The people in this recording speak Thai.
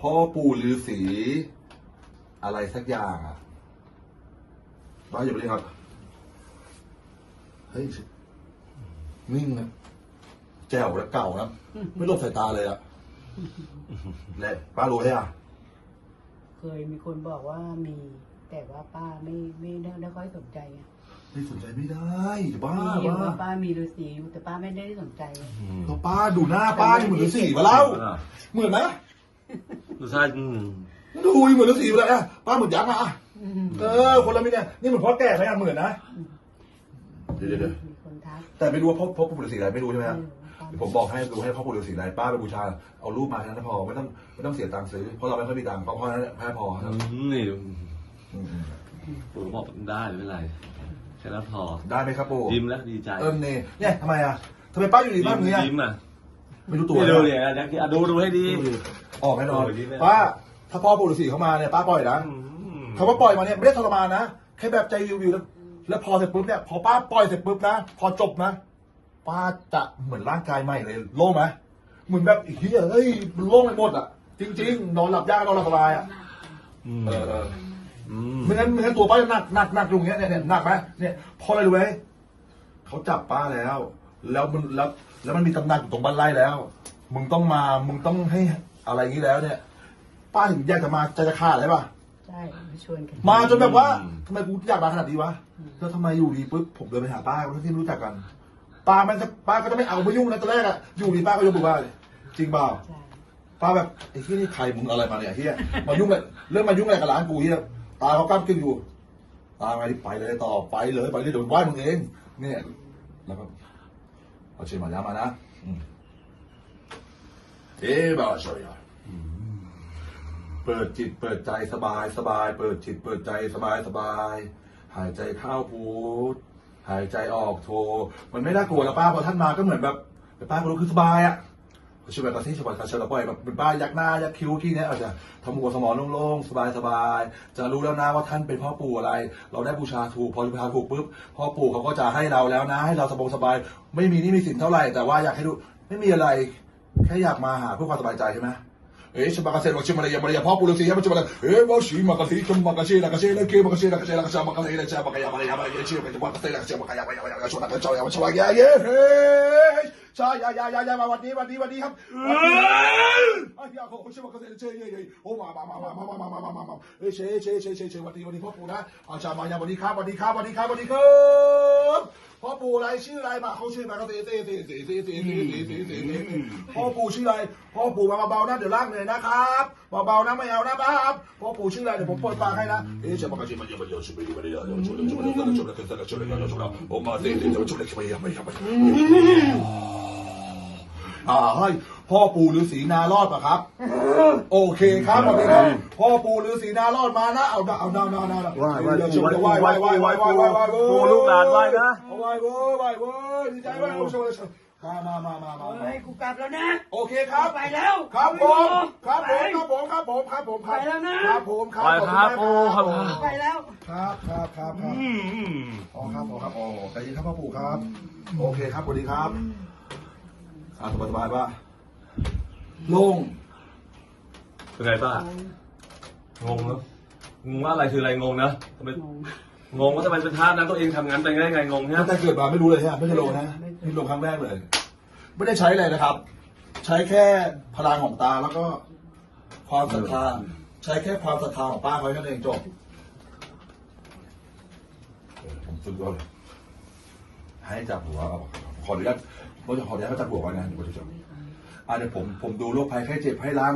พ่อปู่ฤาษีอะไรสักอย่างอะบ้าอย่าไปเรียกครับ เฮ้ย นิ่งนะแจ๋วและเก่านะไม่ลบสายตาเลยอะและป้ารู้ไหมอะ เคยมีคนบอกว่ามี แต่ว่าป้าไม่ไม่ได้ไม่ค่อยสนใจอะไม่สนใจไม่ได้บ้ามีอยู่บ้าว่าป้ามีฤาษีอยู่แต่ป้าไม่ได้สนใจอะก็ป้าดูหน้าป้านี่เหมือนฤาษีมาแล้ว เหมือนไหม รสชาติอืมดูเหมือนฤาษีไปเลยอะป้าเหมือนยักษ์อะเออ คนละมิเนี่ยนี่เหมือนพ่อแก่ไหมอะเหมือนนะเดี๋ยวเดี๋ยวเดี๋ยวมีคนทักแต่ไม่รู้ว่าพ่อพ่อปู่ฤาษีอะไรไม่รู้ใช่ไหมเอฮะอป้าเดี๋ยวผมบอกให้ดูให้พ่อปู่ฤาษีอะไรป้าไปบูชาเอารูปมาแค่นั้นพอไม่ต้องไม่ต้องเสียตังค์ซื้อเพราะเราไม่ค่อยมีตังค์เพราะพ่อนั้นแค่พอครับนี่อืมปู่บอกได้ไม่เป็นไรแค่นั้นพอได้ไหมครับปู่ยิ้มแล้วดีใจเออเนี่ยเนี่ยทำไมอะทำไมป้าอยู่ดีบ้านอย่างเงี้ยยิ้มอะไม่รู้ตัวนี่เลดูยเนี่ยนะอะดูดูให้ดี ออกแน่นอนโอ้ยนี่แม่ ป้าถ้าพ่อปู่ฤาษีเข้ามาเนี่ยป้าปล่อยนะอืมคำว่าปล่อยมาเนี่ยไม่ได้ทรมานนะแค่แบบใจวิวๆแล้วแล้วพอเสร็จปุ๊บเนี่ยพอป้าปล่อยเสร็จปุ๊บนะพอจบนะป้าจะเหมือนร่างกายใหม่เลยโล่งไหมเหมือนแบบเฮียเฮ้ยมันโล่งไปหมดอะ จริง ๆ นอนหลับยากนอนหลับสบายอะอืมเออเอออืมไม่งั้นไม่งั้นตัวป้าจะหนักหนักหนักอยู่อย่างเงี้ยเนี่ยเนี่ยหนักไหมเนี่ยเพราะอะไรรู้ไหมเขาจับป้าแล้ว แล้วมันแล้วแล้วมันมีตำหนักอยู่ตรงบ้านไร่แล้ว มึงต้องมามึงต้องให้ อะไรอย่างนี้แล้วเนี่ย ป้าถึงอยากจะมาใจจะขาดเลยป่ะ ใช่มาชวนกันมาจนแบบว่าทำไมกูอยากมาขนาดนี้วะแล้วทำไมอยู่ดีปุ๊บผมเดินไปหาป้าทั้งที่ไม่รู้จักกัน ป้ามันจะป้าก็จะไม่เอาไม่ยุ่งนะตอนแรกอะอยู่ดีป้าก็ยกมือไหว้เลยจริงเปล่าใช่ป้าแบบไอ้ที่นี่ใครมึงเอาอะไรมาเนี่ยไอ้เฮียมายุ่งเลยเรื่องมายุ่งอะไรกับร้านกูเฮียตาเขากล้ามกึ่งอยู่ตาไงไปเลยต่อไปเลยไปเลยเดี๋ยวไหว้มึงเองเนี่ยแล้วก็เอาเชิญมาย้ามานะอืม เอ๊บาช่วยอะเปิดจิตเปิดใจสบายสบาย เปิดจิตเปิดใจสบายสบาย หายใจเข้าพูดหายใจออกโท มันไม่น่ากลัวแล้วป้าพอท่านมาก็เหมือนแบบป้าก็รู้คือสบายอะช่วยแบบกระซิบช่วยแบบกระเชลปล่อยแบบเป็นป้ายักหน้ายักคิ้วที่เนี้ยอาจจะทำหัวสมองโล่งๆสบายๆจะรู้แล้วนะว่าท่านเป็นพ่อปู่อะไร เราได้บูชาถูกพอบูชาถูกปุ๊บพ่อปู่เขาก็จะให้เราแล้วนะ ให้เราสบงสบาย ไม่มีนี่มีสินเท่าไหร่แต่ว่าอยากให้ดูไม่มีอะไร แค่อยากมาหาเพื่อความสบายใจใช่ไหมเอ๊ะชมากาเซ่เราชิมอะไรยังมาเรียพ่อปู่ฤาษีให้มาชิมอะไรเอ๊ะว่าชีมากาเซ่ชมมากาเซ่ละกาเซ่ละเกมากาเซ่ละกาเซ่ละกาเซ่มากาเซ่ละเซ่มากายามากายามากายเชื่อไปจะมากาเซ่มากาเซ่มากายามากายามากาชวนละกาชวนละกาชวนละเย้เย้เฮ้ยใช่ยากายายามาวันนี้วันนี้วันนี้ครับวันนี้อะอยากขอชิมากาเซ่เช่เย้เย้โอ้มามามามามามามามามามาเอ้เช่เช่เช่เช่เช่วันนี้วันนี้พ่อปู่นะอาจารย์มายาวันนี้ครับวันนี้ครับวันนี้ครับวันนี้ครับพ่อปู่อะไรชื่ออะไรมาเขาชื่อมากาเซ่เซ่เซ่เซ่เซ่เซ่เซ่เซ่เซ่เซ่พ่อปู่ชื่ออะไรพ่อปู่มาเบาๆนะเดี๋ยวลากเหนื่อยนะครับเบาๆนะไม่เอานะครับพ่อปู่ชื่ออะไรเดี๋ยวผมเปิดปากให้นะเอ๊ะจะมากระชิบมาเยอะมาเยอะชิบมาเยอะมาเยอะชุบเลยชุบเลยชุบเลยชุบเลยชุบเลยชุบเลยชุบเลยชุบเลยโอ้มาเตะเตะชุบเลยชุบเลยชุบเลยชุบเลยอ่าให้ พ่อปู่ฤาษีนารอดปะครับ โอเคครับสวัสดีครับพ่อปู่ฤาษีนารอดมานะเอาเอาเอาเอาเอาเอาไหว้ไหว้เดี๋ยวชุบเลยไหว้ไหว้ไหว้ไหว้ไหว้ไหว้ไหว้ปู่ลูกหลานไหว้นะไหว้เว้ยไหว้เว้ยดีใจไหมโอ้โหมามามามามาเฮ้ยกูกลับแล้วนะ โอเคครับ ไปแล้ว ครับผม ครับผม ครับผม ครับผม ครับผมครับไปแล้วนะ ครับผม ครับไปครับขโอ้ณครับมากไปแล้ว ครับครับครับครับอืมอ๋อครับผมครับอ๋อใจเย็นครับพ่อปู่ครับ โอเคครับสวัสดีครับอ่าสบายสบายป่ะ โล่งเป็นไงป้างงเนอะงงว่าอะไรคืออะไรงงนะทำไมงงงงว่าทำไมเป็นท่านั้นตัวเองทำงานไปได้ไงงงเนี่ยตั้งแต่เกิดมาไม่รู้เลยใช่ไหมไม่เคยลงนะนี่ลงครั้งแรกเลย ไม่ได้ใช้เลยนะครับ ใช้แค่พลังของตาแล้วก็ความศรัทธาใช้แค่ความศรัทธาของป้าเขาแค่นั้นเองจบเออผมสุดยอดเลยให้จับหัวเอาขออนุญาตเราจะขออนุญาตเขาจับหัวก่อนนะเดี๋ยวผมจะจับอ่า เดี๋ยวผมผมดูโรคภัยไข้เจ็บให้ล้าง